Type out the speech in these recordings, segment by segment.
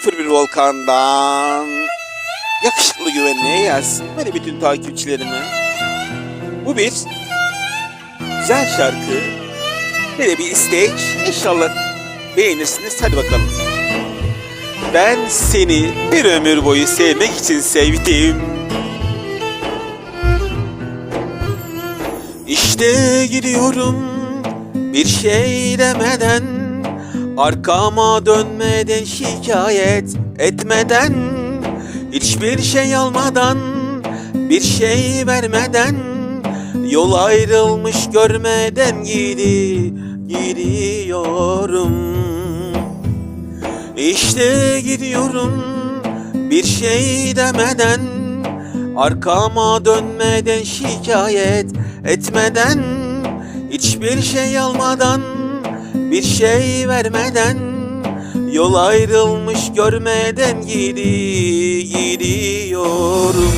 01 Volkan'dan yakışıklı güvenliğe gelsin böyle bütün takipçilerime. Bu bir güzel şarkı de bir istek. İnşallah beğenirsiniz. Hadi bakalım. Ben seni bir ömür boyu sevmek için sevdim. İşte gidiyorum bir şey demeden Arkama dönmeden şikayet etmeden Hiçbir şey almadan bir şey vermeden Yol ayrılmış görmeden gidi gidiyorum İşte gidiyorum bir şey demeden Arkama dönmeden şikayet etmeden Hiçbir şey almadan bir şey vermeden Yol ayrılmış görmeden gidi gidiyorum.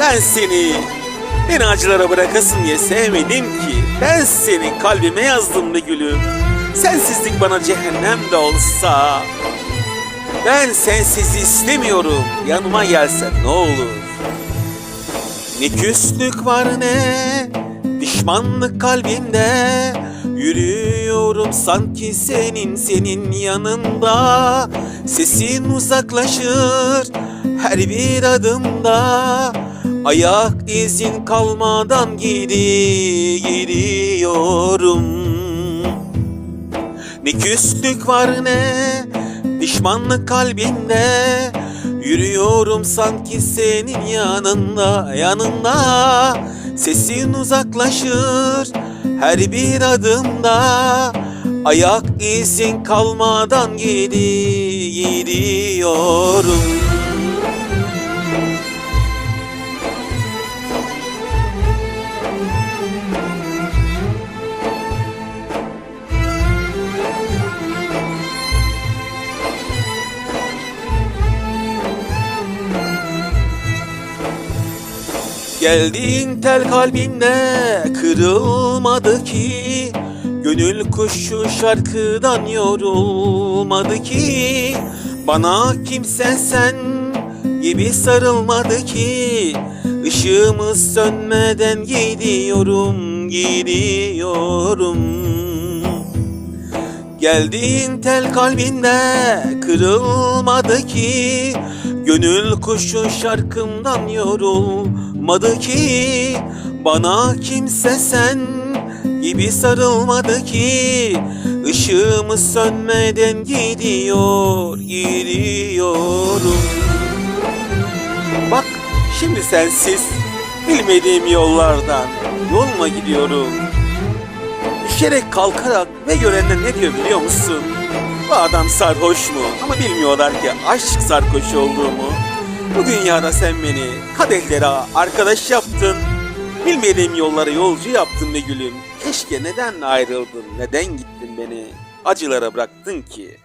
Ben seni beni acılara bırakasın diye sevmedim ki. Ben seni kalbime yazdım be gülüm. Sensizlik bana cehennem de olsa. Ben sensiz istemiyorum. Yanıma gelsen ne olur? Ne küslük var ne pişmanlık kalbimde Yürüyorum sanki senin senin yanında. Sesin uzaklaşır her bir adımda. Ayak izin kalmadan gidi gidiyorum Ne küslük var ne pişmanlık kalbinde Yürüyorum sanki senin yanında yanında. Sesin uzaklaşır her bir adımda. Ayak izin kalmadan gidi gidiyorum Geldiğin tel kalbimde kırılmadı ki. Gönül kuşu şarkıdan yorulmadı ki. Bana kimse sen gibi sarılmadı ki. Işığımız sönmeden gidiyorum, gidiyorum. Geldiğin tel kalbinde kırılmadı ki. Gönül kuşu şarkımdan yorulmadı ki Bana kimse sen gibi sarılmadı ki Işığımız sönmeden gidiyor, gidiyorum Bak şimdi sensiz bilmediğim yollardan yoluma gidiyorum Düşerek kalkarak ve görenler ne diyor biliyor musun? Bu adam sarhoş mu? Ama bilmiyorlar ki aşk sarhoş olduğumu. Bu dünyada sen beni kadehlere arkadaş yaptın. Bilmediğim yollara yolcu yaptın be gülüm. Keşke neden ayrıldın, neden gittin beni acılara bıraktın ki?